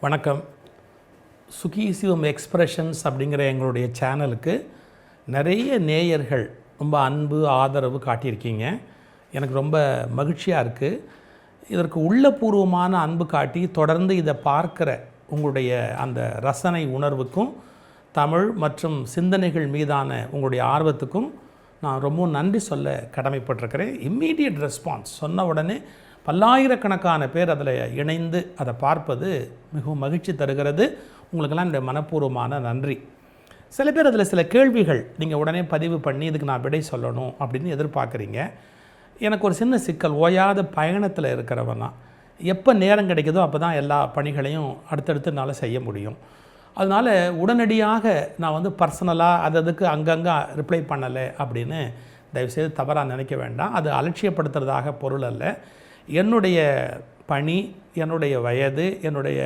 வணக்கம். சுகீசிவம் எக்ஸ்பிரஷன்ஸ் அப்படிங்கிற எங்களுடைய சேனலுக்கு நிறைய நேயர்கள் ரொம்ப அன்பு ஆதரவு காட்டியிருக்கீங்க. எனக்கு ரொம்ப மகிழ்ச்சியாக இருக்குது இதற்கு உள்ளபூர்வமான அன்பு காட்டி தொடர்ந்து இதை பார்க்குற உங்களுடைய அந்த ரசனை உணர்வுக்கும் தமிழ் மற்றும் சிந்தனைகள் மீதான உங்களுடைய ஆர்வத்துக்கும் நான் ரொம்ப நன்றி சொல்ல கடமைப்பட்டிருக்கிறேன். இம்மீடியட் ரெஸ்பான்ஸ் சொன்ன உடனே பல்லாயிரக்கணக்கான பேர் அதில் இணைந்து அதை பார்ப்பது மிகவும் மகிழ்ச்சி தருகிறது. உங்களுக்கெல்லாம் இந்த மனப்பூர்வமான நன்றி. சில பேர் அதில் சில கேள்விகள் நீங்கள் உடனே பதிவு பண்ணி இதுக்கு நான் விடை சொல்லணும் அப்படின்னு எதிர்பார்க்குறீங்க. எனக்கு ஒரு சின்ன சிக்கல் ஓயாத பயணத்தில் இருக்கிறவனா எப்போ நேரம் கிடைக்குதோ அப்போ தான் எல்லா பணிகளையும் அடுத்தடுத்து என்னால் செய்ய முடியும். அதனால் உடனடியாக நான் வந்து பர்சனலாக அது அதுக்கு அங்கங்கே ரிப்ளை பண்ணலை அப்படின்னு தயவுசெய்து தவறாக நினைக்க வேண்டாம். அது அலட்சியப்படுத்துறதாக பொருள் அல்ல. என்னுடைய பணி என்னுடைய வயது என்னுடைய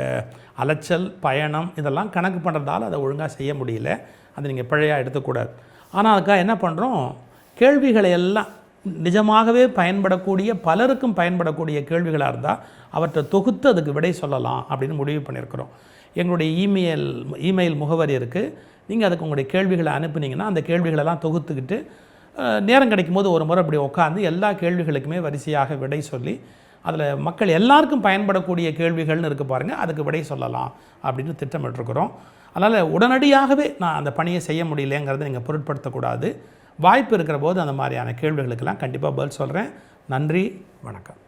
அலைச்சல் பயணம் இதெல்லாம் கணக்கு பண்ணுறதால அதை ஒழுங்காக செய்ய முடியல. அதை நீங்கள் பிழையாக எடுத்துக்கூடாது. ஆனால் அதுக்காக என்ன பண்ணுறோம் கேள்விகளை எல்லாம் நிஜமாகவே பயன்படக்கூடிய பலருக்கும் பயன்படக்கூடிய கேள்விகளாக இருந்தால் அவற்றை தொகுத்து அதுக்கு விடை சொல்லலாம் அப்படின்னு முடிவு பண்ணியிருக்கிறோம். எங்களுடைய இமெயில் இமெயில் முகவரி இருக்குது நீங்கள் அதுக்கு உங்களுடைய கேள்விகளை அனுப்புனீங்கன்னா அந்த கேள்விகளெல்லாம் தொகுத்துக்கிட்டு நேரம் கிடைக்கும்போது ஒரு முறை அப்படி உட்காந்து எல்லா கேள்விகளுக்குமே வரிசையாக விடை சொல்லி அதில் மக்கள் எல்லாருக்கும் பயன்படக்கூடிய கேள்விகள்னு இருக்குது பாருங்கள் அதுக்கு விடை சொல்லலாம் அப்படின்னு திட்டமிட்டுருக்குறோம். அதனால் உடனடியாகவே நான் அந்த பணியை செய்ய முடியலங்கிறத நீங்கள் பொருட்படுத்தக்கூடாது. வாய்ப்பு இருக்கிற போது அந்த மாதிரியான கேள்விகளுக்கெல்லாம் கண்டிப்பாக பதில் சொல்கிறேன் நன்றி வணக்கம்.